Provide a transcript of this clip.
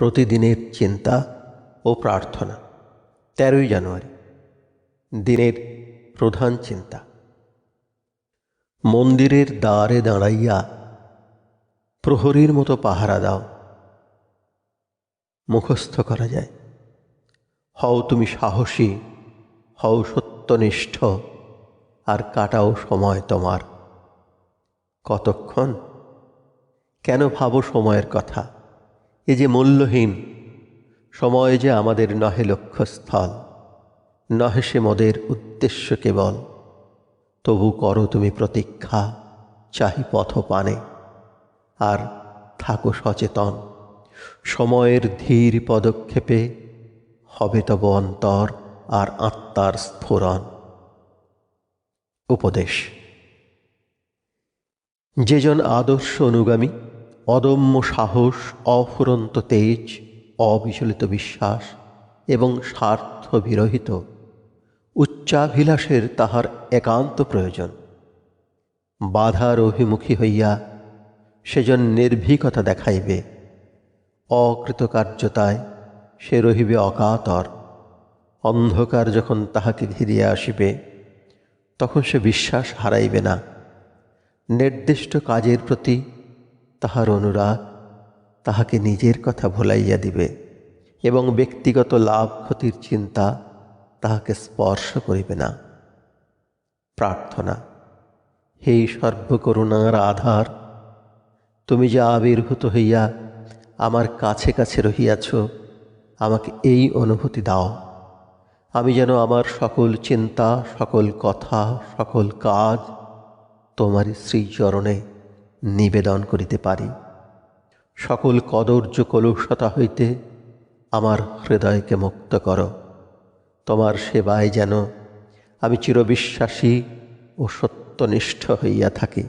প্রতিদিনের চিন্তা ও প্রার্থনা। তেরোই জানুয়ারি, দিনের প্রধান চিন্তা। মন্দিরের দ্বারে দাঁড়াইয়া প্রহরীর মতো পাহারা দাও। মুখস্থ করা যায়। হও তুমি সাহসী, হও সত্যনিষ্ঠ, আর কাটাও সময় তোমার। কতক্ষণ? কেন ভাবো সময়ের কথা? এ যে মূল্যহীন, সময় যে আমাদের নহে লক্ষ্যস্থল, নহে সে মদের উদ্দেশ্য কেবল। তবু করো তুমি প্রতীক্ষা, চাহি পথ পানে। আর থাকো সচেতন, সময়ের ধীর পদক্ষেপে হবে তব অন্তর আর আত্মার স্ফুরণ। উপদেশ। যেজন আদর্শ অনুগামী অদম্য সাহস, অফুরন্ত তেজ, অবিচলিত বিশ্বাস এবং স্বার্থ বিরহিত, উচ্চাভিলাষের তাহার একান্ত প্রয়োজন। বাধার অভিমুখী হইয়া সেজন নির্ভীকতা দেখাইবে। অকৃতকার্যতায় সে রহিবে অকাতর। অন্ধকার যখন তাহাকে ঘিরিয়া আসিবে, তখন সে বিশ্বাস হারাইবে না। নির্দিষ্ট কাজের প্রতি তাহার অনুরাগ তাহাকে নিজের কথা ভুলাইয়া দিবে এবং ব্যক্তিগত লাভ ক্ষতির চিন্তা তাহাকে স্পর্শ করিবে না। প্রার্থনা, হে সর্বকরুণার আধার, তুমি যা আবির্ভূত হইয়া আমার কাছে কাছে রহিয়াছ, আমাকে এই অনুভূতি দাও। আমি যেন আমার সকল চিন্তা, সকল কথা, সকল কাজ তোমার শ্রীচরণে নিবেদন করিতে পারি। সকল কদর্য কলুষতা হইতে আমার হৃদয়কে মুক্ত করো। তোমার সেবায় যেন আমি চিরবিশ্বাসী ও সত্যনিষ্ঠ হইয়া থাকি।